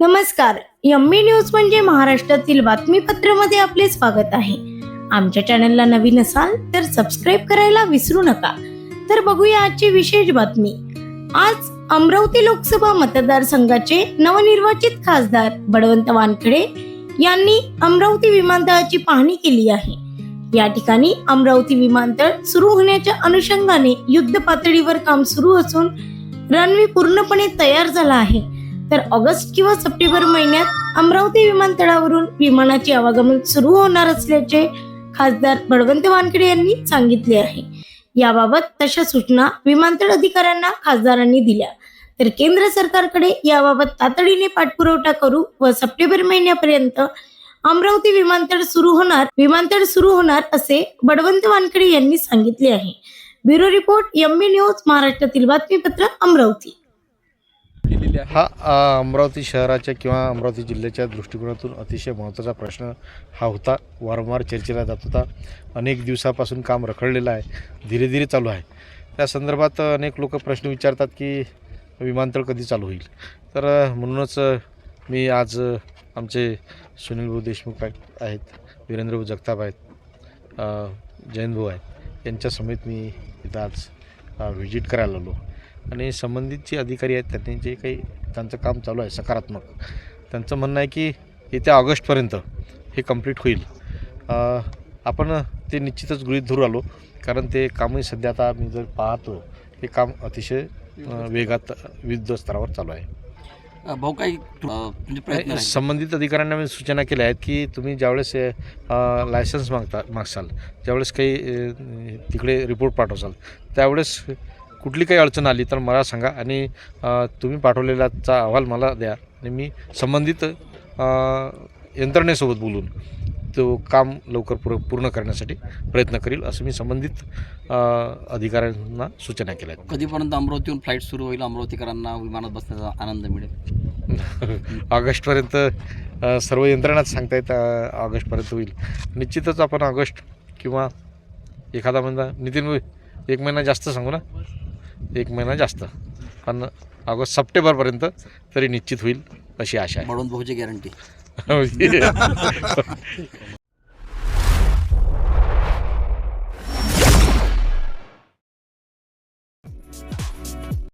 नमस्कार. Yummy news म्हणजे महाराष्ट्रातील बातमीपत्रामध्ये आपले स्वागत आहे. आमच्या चॅनलला नवीन असाल तर सबस्क्राईब करायला विसरू नका. तर बघूया आजची विशेष बातमी. आज अमरावती लोकसभा मतदारसंघाचे नवनिर्वाचित खासदार बळवंत वानखडे यांनी अमरावती विमानतळाची पाहणी केली आहे. या ठिकाणी अमरावती विमानतळ सुरू होण्याच्या अनुषंगाने युद्ध पातळीवर काम सुरू असून रनवे पूर्णपणे तयार झाला आहे. तर ऑगस्ट किंवा सप्टेंबर महिन्यात अमरावती विमानतळावरून विमानाचे आवागमन सुरू होणार असल्याचे खासदार बळवंत वानखेडे यांनी सांगितले आहे. याबाबत तशा सूचना विमानतळ अधिकाऱ्यांना खासदारांनी दिल्या. तर केंद्र सरकारकडे याबाबत तातडीने पाठपुरवठा करू व सप्टेंबर महिन्यापर्यंत अमरावती विमानतळ सुरू होणार विमानतळ सुरू होणार असे बळवंत वानखेडे यांनी सांगितले आहे. ब्युरो रिपोर्ट एम न्यूज महाराष्ट्रातील बातमीपत्र अमरावती. केलेली आहे? हा अ, अमरावती शहराच्या किंवा अमरावती जिल्ह्याच्या दृष्टिकोनातून अतिशय महत्त्वाचा प्रश्न हा होता. वारंवार चर्चेला जात होता. अनेक दिवसापासून काम रखडलेलं आहे. धीरे धीरे चालू आहे. त्या संदर्भात अनेक लोक प्रश्न विचारतात की विमानतळ कधी चालू होईल? तर अ, म्हणूनच अ, मी आज अ, आमचे सुनील भाऊ देशमुख आहेत आहेत वीरेंद्र भाऊ जगताप आहेत अ, जयंत भाऊ आहेत यांच्या समेत मी इथं आज व्हिजिट करायला आलो. आणि संबंधित जे अधिकारी आहेत त्यांनी जे काही त्यांचं काम चालू आहे सकारात्मक त्यांचं म्हणणं आहे की येत्या ऑगस्टपर्यंत हे कंप्लीट होईल आपण ते निश्चितच गृहीत धरू आलो कारण ते कामही सध्या आता मी जर पाहतो हे काम अतिशय वेगात विविध स्तरावर चालू आहे भाऊ काही म्हणजे. संबंधित अधिकाऱ्यांना मी सूचना केल्या आहेत की तुम्ही ज्यावेळेस लायसन्स मागता मागसाल ज्यावेळेस काही तिकडे रिपोर्ट पाठवसाल त्यावेळेस कुठली काही अडचण आली तर मला सांगा आणि तुम्ही पाठवलेलाचा अहवाल मला द्या. आणि मी संबंधित यंत्रणेसोबत बोलून तो काम लवकर पूर पूर्ण करण्यासाठी प्रयत्न करील असं मी संबंधित अधिकाऱ्यांना सूचना केल्या आहेत. कधीपर्यंत अमरावतीहून फ्लाईट सुरू होईल अमरावतीकरांना विमानात बसण्याचा आनंद मिळेल? ऑगस्टपर्यंत सर्व यंत्रणाच सांगतायत अ, ऑगस्टपर्यंत होईल. निश्चितच आपण ऑगस्ट किंवा एखादा महिना नितीन एक महिना जास्त सांगू ना? एक महिना जास्त. पण ऑगस्ट सप्टेंबरपर्यंत तरी निश्चित होईल अशी आशा बळवंत भाऊची गॅरंटी आहे